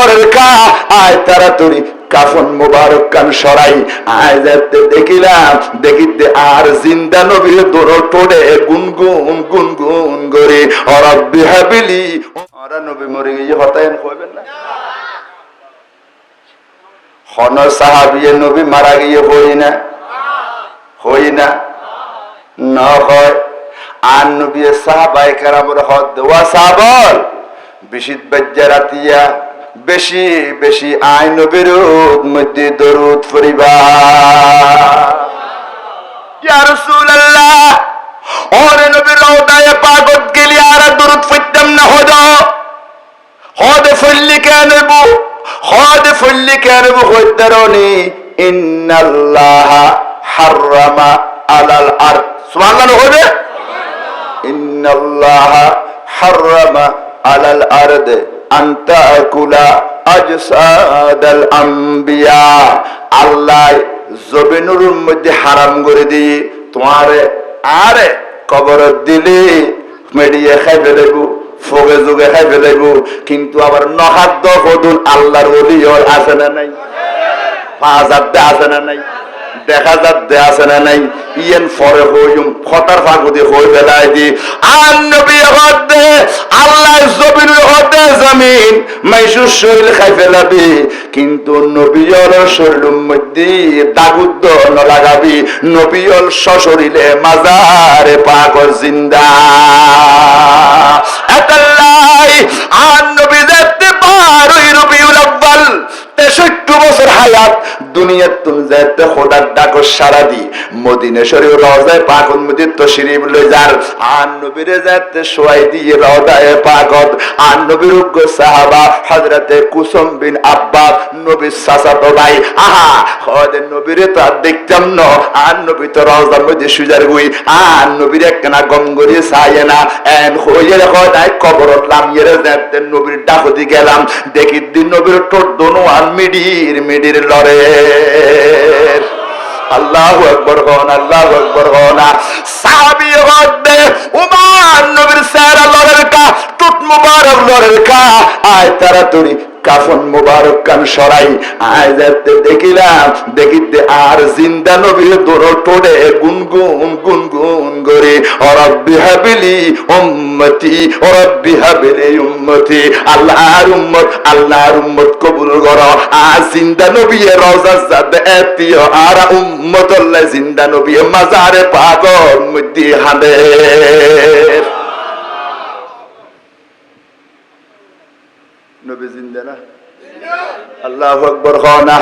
লড়ের কা আয় তাড়াতাড়ি কাফন মোবারক কান সরাই। আয় যাতে দেখিলাম, দেখিতে আর জিন্দা নবীর দোনো টোড়ে গুনগুন গুনগুন করে। অরব্বি হাবিলি। ওরা নবী মরে গিয়ে হতায়ন হইবেন না? হন সাহাবিয়ে নবী মারা গিয়ে হই না? হই না? না হয়। আর নবী সাহাবাই কারামর হদ দেওয়া সাহাবল বিশিদ বেজ্জারাতিয়া বেশি বেশি আইন নবীর মধ্যে দরুদ রাসূলুল্লাহ, ওরে নবীর রওদায়ে পাগত গেলি, আর দরুদ পড়তাম না, হদ। হদ ফল্লি কেন হদ কেন হইতারনি ইন্নাল্লাহ আলাল হবে ইন্নাল্লাহ আলাল আন তাকুলা আজসাদাল আম্বিয়া, আল্লাহ জবিনুর মধ্যে হারাম করে দিয়ে তোমারে আরে কবর দিলে, মেডিয়ে খাই ফেলেবো ফোগে যুগে খাই ফেলেবো কিন্তু আবার নহাদ্দ হদুল আল্লাহর ওলিয়র আছে না নাই? পাঁচ হাত আছে না নাই? দেখা যাচ্ছে আছে না নাই। ইয়েন ফরে হইম, ফটার ফাগুদি হই বেলাই দি। আর নবী হদে আল্লাহ জমিন হদে জমিন। শরীর খাই ফেলাবি, কিন্তু শরীরের মধ্যে দাগুদ্দ সশরীরে মাজারে পাগর জিন্দা। তেষট্টি বছর হায়াত, দুনিয়ার তুমি যাইতে খোদার ডাকর সারা দি। মদিনে শরীফ রওজায় পাকত মদির তো শরীফ লই যার। আর নবীরে যাইতে শোয়াই দিয়ে রওজায় পাকত আর নবীর উগ্র সাহাবা হযরতে কুসুম বিন আব্বাস, নবীর চাচাতো ভাই আহা হদে নবীরে তো আর দেখতাম ন। আর নবী তো রওজার মধ্যে সুজার গুই। আর নবীর একখানা গম গড়িয়ে চাইয়ে না। এন হইয়ে হদায় কবরত লামিয়ে যাইতে নবীর ডাকতি গেলাম। দেখি দিন নবীর টোট দোনো আর মিডির মিডির লড়ে। আল্লাহ আকবর হন, আল্লাহ আকবর হন। সাহাবি উমার নবীর লড়ের কা টুট মুবারক লড়ের কা। আয় তাড়াতাড়ি কাফন মুবারক কান সরাই। আয় যাতে দেখিলাম, দেখিতে আর জিন্দা নবীর দোনো টোড়ে গুনগুন গুনগুন করে অরব্বি হাবিলি উম্মতি অরব্বি হাবিলি উম্মতি। আল্লাহর উম্মত আল্লাহর উম্মত কবুল কর আর জিন্দা নবী রওজা যাবে এতিও আর উম্মত আল্লাহ জিন্দা নবী মাজারে পাগল মুদি হাদের নবী জিন্দা না? আল্লাহু আকবার খানা